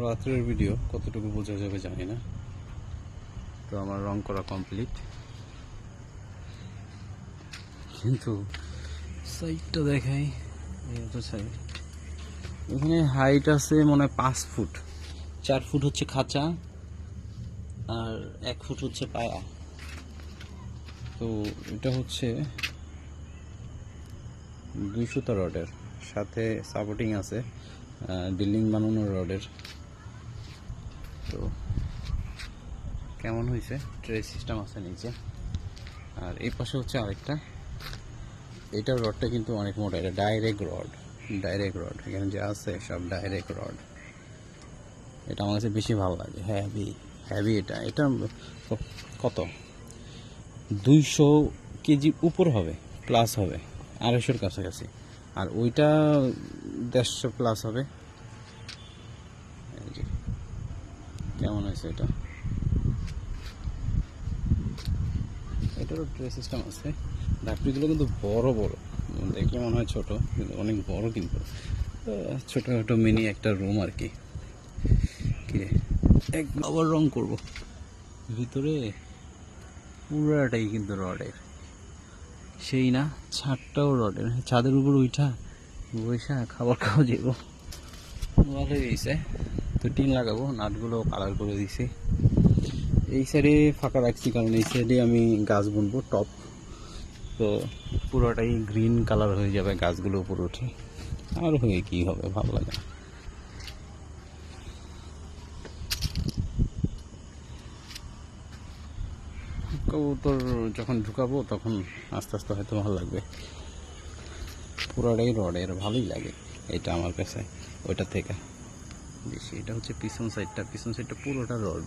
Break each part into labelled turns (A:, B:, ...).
A: রাত্রের ভিডিও কতটুকু বোঝা যাবে জানি না। তো আমার রং করা কমপ্লিট কিন্তু সাইডটা দেখাই এই তো সাইড এখানে হাইট আছে মনে হয় পাঁচ ফুট। চার ফুট হচ্ছে খাঁচা আর এক ফুট হচ্ছে পায়া। তো এটা হচ্ছে দুইশোটা রডের সাথে সাপোর্টিং আছে বিল্ডিং বানানোর রডের। তো কেমন হয়েছে ট্রে সিস্টেম আছে নিচে। আর এই পাশে হচ্ছে আরেকটা। এটার রডটা কিন্তু অনেক মোটা। এটা ডাইরেক্ট রড ডাইরেক্ট রড এখানে যে আছে সব ডাইরেক্ট রড এটা আমার কাছে বেশি ভালো লাগে। হ্যাভি হ্যাভি এটা। এটা কত? দুইশো কেজি উপর হবে প্লাস হবে। আড়াইশোর কাছাকাছি। আর ওইটা দেড়শো প্লাস হবে এই যে কেমন হয়েছে এটা? এটারও ট্রে সিস্টেম আছে। ডাকটিগুলো কিন্তু বড় বড়। দেখলে মনে হয় ছোট, কিন্তু অনেক বড় কিন্তু। ছোটখাটো মিনি একটা রুম আর কি। কি এক আবার রং করব। ভিতরে পুরাটাই কিন্তু রডের। সেই না, ছাদটাও রডের। ছাদের উপর উঠা বৈশা খাবার খাওয়া যাব ভালো হয়েছে তো টিন লাগাবো, নাটগুলো কালার করে দিছি এই সাইডে ফাঁকা রাখছি কারণ এই সাইডে আমি গাছ বুনবো টপ তো পুরোটাই গ্রিন কালার হয়ে যাবে গাছগুলো উপর উঠে। আর হয়ে কি হবে, ভালো লাগে। কবুতর যখন ঢুকাবো, তখন আস্তে আস্তে হয়তো ভালো লাগবে। পুরোটাই রডের ভালোই লাগে। এটা আমার কাছে। ওইটা থেকে। এটা হচ্ছে পিছন সাইডটা পিছন সাইডটা পুরোটা রড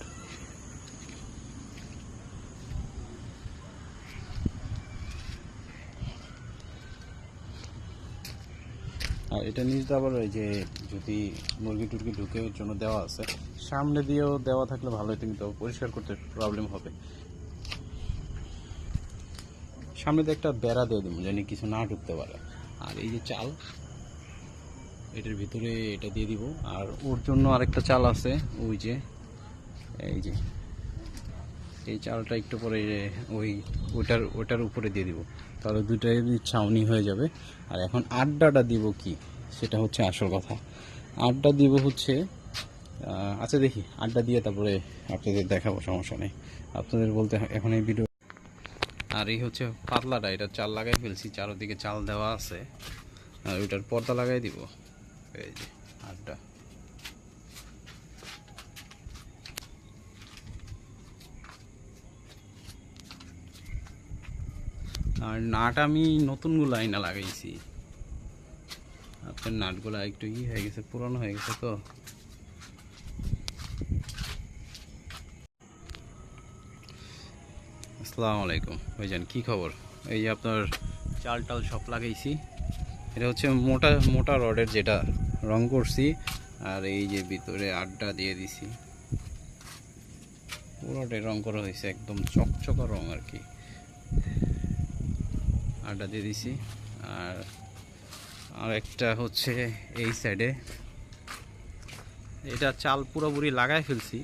A: আর এটা নিচটা আবার ওই যে যদি মুরগি টুরগি ঢুকে জন্য দেওয়া আছে, সামনে দিয়েও দেওয়া থাকলে ভালো হতো কিন্তু পরিষ্কার করতে প্রবলেম হবে। সামনে দিয়ে একটা বেড়া দিয়ে দেবো, যেন কিছু না ঢুকতে পারে। আর এই যে চাল এটার ভিতরে এটা দিয়ে দিব। আর ওর জন্য আরেকটা চাল আছে, ওই যে, এই যে। এই চালটা একটু পরে, ওই ওটার ওটার উপরে দিয়ে দিব। তাহলে দুটাই ছাউনি হয়ে যাবে। আর এখন আড্ডাটা দিব কি? সেটা হচ্ছে আসল কথা। আড্ডা দিব হচ্ছে আচ্ছা দেখি, আড্ডা দিয়ে তারপরে আপনাদের দেখাবো, সমস্যা নেই। আপনাদের বলতে এখন এই ভিডিও আর এই হচ্ছে পাতলাটা, এটা চাল লাগাই ফেলছি, চারোদিকে চাল দেওয়া আছে। আর ওইটার পর্দা লাগাই দিব। আড্ডা আর নাট আমি নতুনগুলো আইনা লাগাইছি। আপনার নাটগুলো একটু ই হয়ে গেছে, পুরনো হয়ে গেছে তো। আসসালামু আলাইকুম ওই ভাইজান, কি খবর? এই যে আপনার চাল টাল সব লাগাইছি। এটা হচ্ছে মোটা মোটা রডের যেটা রং করছি, আর এই যে ভিতরে আড্ডা দিয়ে দিছি। পুরোটাই রং করা হয়েছে, একদম চকচকা রং আর কি। আড্ডা দিয়ে দিছি, আর আর একটা হচ্ছে এই সাইডে এটা চাল পুরোপুরি লাগাই ফেলছি।